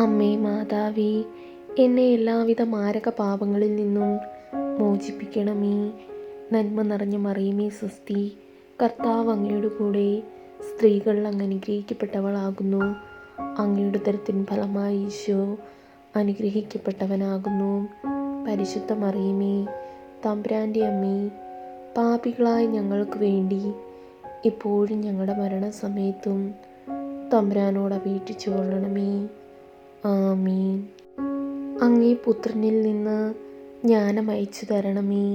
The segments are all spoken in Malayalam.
അമ്മേ മാതാവി എന്നെ എല്ലാവിധ മാരക പാപങ്ങളിൽ നിന്നും മോചിപ്പിക്കണമേ. നന്മ നിറഞ്ഞ മറിയമേ സ്വസ്തി. കർത്താവ് അങ്ങയുടെ കൂടെ സ്ത്രീകൾ അങ്ങ് അനുഗ്രഹിക്കപ്പെട്ടവളാകുന്നു. അങ്ങയുടെ തരത്തിൻ ഫലമായി ഈശോ അനുഗ്രഹിക്കപ്പെട്ടവനാകുന്നു. പരിശുദ്ധ മറിയമേ തമ്പുരാന്റെ അമ്മേ പാപികളായ ഞങ്ങൾക്ക് വേണ്ടി ഇപ്പോഴും ഞങ്ങളുടെ മരണസമയത്തും തമ്പുരാനോട് അപേക്ഷിച്ചു കൊള്ളണമേ ആമീൻ അങ്ങേ പുത്രനിൽ നിന്ന് ജ്ഞാനം അയച്ചു തരണമേ.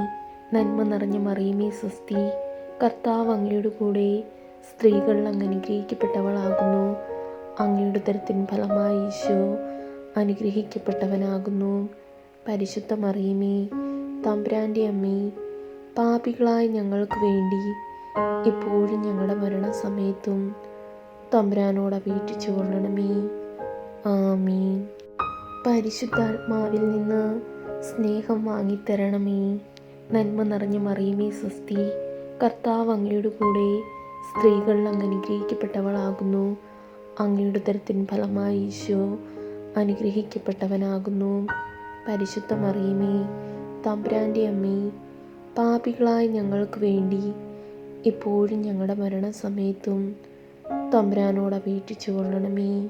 നന്മ നിറഞ്ഞ മറിയമേ സ്വസ്തി കർത്താവ് അങ്ങയുടെ കൂടെ സ്ത്രീകൾ അങ്ങ് അനുഗ്രഹിക്കപ്പെട്ടവളാകുന്നു. അങ്ങയുടെ തരത്തിൻ ഫലമായി ഈശോ അനുഗ്രഹിക്കപ്പെട്ടവനാകുന്നു. പരിശുദ്ധ മറിയമേ തമ്പ്രാന്റെ അമ്മേ പാപികളായ ഞങ്ങൾക്ക് വേണ്ടി ഇപ്പോഴും ഞങ്ങളുടെ മരണസമയത്തും തമ്പ്രാനോട് അപേക്ഷിച്ചു കൊള്ളണമേ. ആമീൻ. പരിശുദ്ധാത്മാവിൽ നിന്ന് സ്നേഹം വാങ്ങിത്തരണമേ. നന്മ നിറഞ്ഞ മറിയമേ സ്വസ്തി. കർത്താവ് അങ്ങയുടെ കൂടെ സ്ത്രീകൾ അങ്ങ് അനുഗ്രഹിക്കപ്പെട്ടവളാകുന്നു അങ്ങയുടെ തരത്തിൻ ഫലമായി ഈശോ അനുഗ്രഹിക്കപ്പെട്ടവനാകുന്നു. പരിശുദ്ധ മറിയമേ തമ്പ്രാന്റെ അമ്മേ പാപികളായ ഞങ്ങൾക്ക് വേണ്ടി ഇപ്പോഴും ഞങ്ങളുടെ മരണസമയത്തും തമ്പ്രാനോട് അപേക്ഷിച്ചു കൊള്ളണമേ